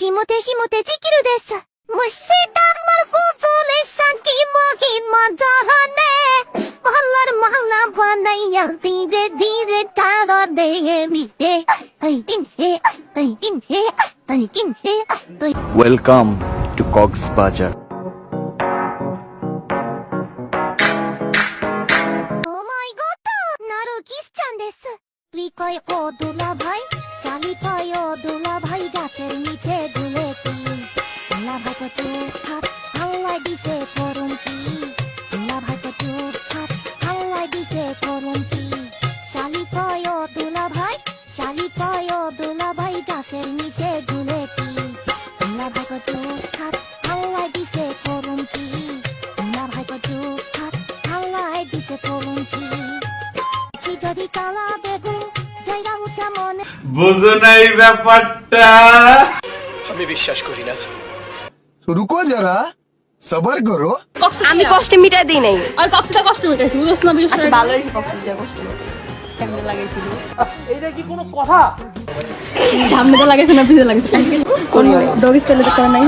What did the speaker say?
ひもてひもてじきるです。むしだまるこぞれさきもひもぞはね。まはらまはらばないや、ででででたらでみて。はいきんへ、はいきんへ、はいきんへ、Welcome to Cox Bazaar. 理解をドラバイ、シャリパヨドラ গাছের নিচে ঝুলেতি দুলা ভাই তো চুপ থাক হাল্লাই দিছে করুন কি? দুলা ভাই তো চুপ থাক হাল্লাই দিছে করুন কি? শালিকয় ও দুলা ভাই শালিকয় ও দুলা ভাই, গাছের নিচে ঝুলেতি দুলা ভাই তো চুপ থাক হাল্লাই দিছে করুন কি? দুলা ভাই তো চুপ হাল্লাই দিছে করুন কি? কি যদি কালা বুঝো না এই ব্যাপারটা। আমি বিশ্বাস করি না। রুকো যারা সবার করো আমি কষ্ট মিটাই দিই নাই। ওই কষ্টটা কষ্ট মিটাইছি বুঝছ না আচ্ছা ভালো হয়েছে কষ্টটা কষ্ট। কেমনে লাগাইছিল? এইটা কি কোনো কথা? ঝামেলা লাগাইছে না পিছে লাগাইছে? কোন ডগ স্টাইলে করে নাই?